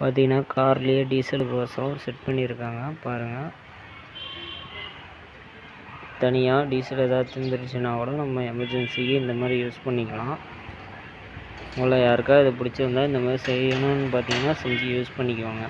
பார்த்தீங்கன்னா கார்லேயே டீசலுக்கோசரம் செட் பண்ணியிருக்காங்க. பாருங்கள் தனியாக டீசல் ஏதாவது தீர்ந்துருச்சுன்னா கூட நம்ம எமர்ஜென்சிக்கு இந்த மாதிரி யூஸ் பண்ணிக்கலாம். உங்களை யாருக்கா இது பிடிச்சிருந்தா இந்த மாதிரி செய்யணும்னு பார்த்தீங்கன்னா செஞ்சு யூஸ் பண்ணிக்கோங்க.